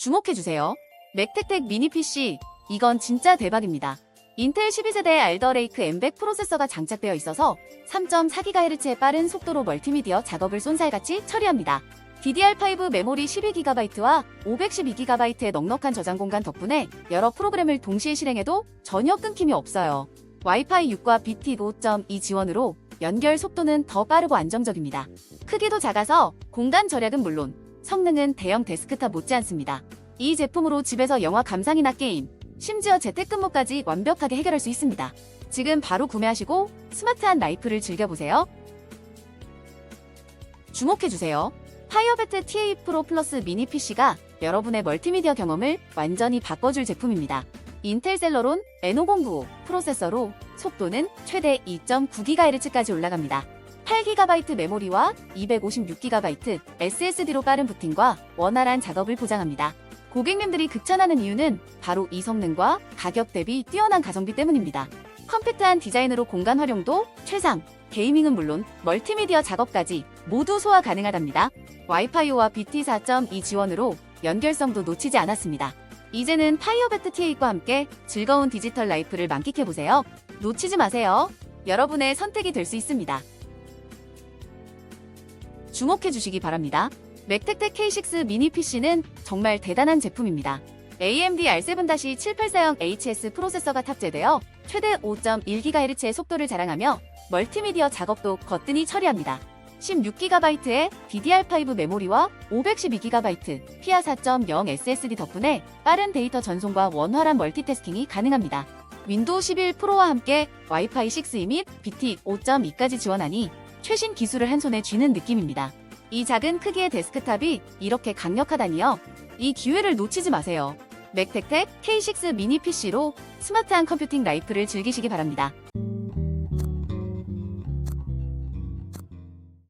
주목해주세요. 맥텍텍 미니 PC. 이건 진짜 대박입니다. 인텔 12세대 알더레이크 M100 프로세서가 장착되어 있어서 3.4GHz의 빠른 속도로 멀티미디어 작업을 쏜살같이 처리합니다. DDR5 메모리 12GB와 512GB의 넉넉한 저장 공간 덕분에 여러 프로그램을 동시에 실행해도 전혀 끊김이 없어요. 와이파이 6과 BT 5.2 지원으로 연결 속도는 더 빠르고 안정적입니다. 크기도 작아서 공간 절약은 물론 성능은 대형 데스크탑 못지않습니다. 이 제품으로 집에서 영화 감상이나 게임, 심지어 재택근무까지 완벽하게 해결할 수 있습니다. 지금 바로 구매하시고 스마트한 라이프를 즐겨보세요. 주목해주세요. 파이어베트 TA 프로 플러스 미니 PC가 여러분의 멀티미디어 경험을 완전히 바꿔줄 제품입니다. 인텔 셀러론 N5095 프로세서로 속도는 최대 2.9GHz까지 올라갑니다. 8GB 메모리와 256GB SSD로 빠른 부팅과 원활한 작업을 보장합니다. 고객님들이 극찬하는 이유는 바로 이 성능과 가격 대비 뛰어난 가성비 때문입니다. 컴팩트한 디자인으로 공간 활용도 최상, 게이밍은 물론 멀티미디어 작업까지 모두 소화 가능하답니다. 와이파이와 BT 4.2 지원으로 연결성도 놓치지 않았습니다. 이제는 파이어베트 TA과 함께 즐거운 디지털 라이프를 만끽해보세요. 놓치지 마세요. 여러분의 선택이 될 수 있습니다. 주목해 주시기 바랍니다. 맥텍텍 K6 미니 PC는 정말 대단한 제품입니다. AMD R7-7840HS 프로세서가 탑재되어 최대 5.1GHz의 속도를 자랑하며 멀티미디어 작업도 거뜬히 처리합니다. 16GB의 DDR5 메모리와 512GB 피아 4.0 SSD 덕분에 빠른 데이터 전송과 원활한 멀티태스킹이 가능합니다. 윈도우 11 프로와 함께 와이파이 6E 및 BT 5.2까지 지원하니 최신 기술을 한 손에 쥐는 느낌입니다. 이 작은 크기의 데스크탑이 이렇게 강력하다니요. 이 기회를 놓치지 마세요. 맥텍텍 K6 미니 PC로 스마트한 컴퓨팅 라이프를 즐기시기 바랍니다.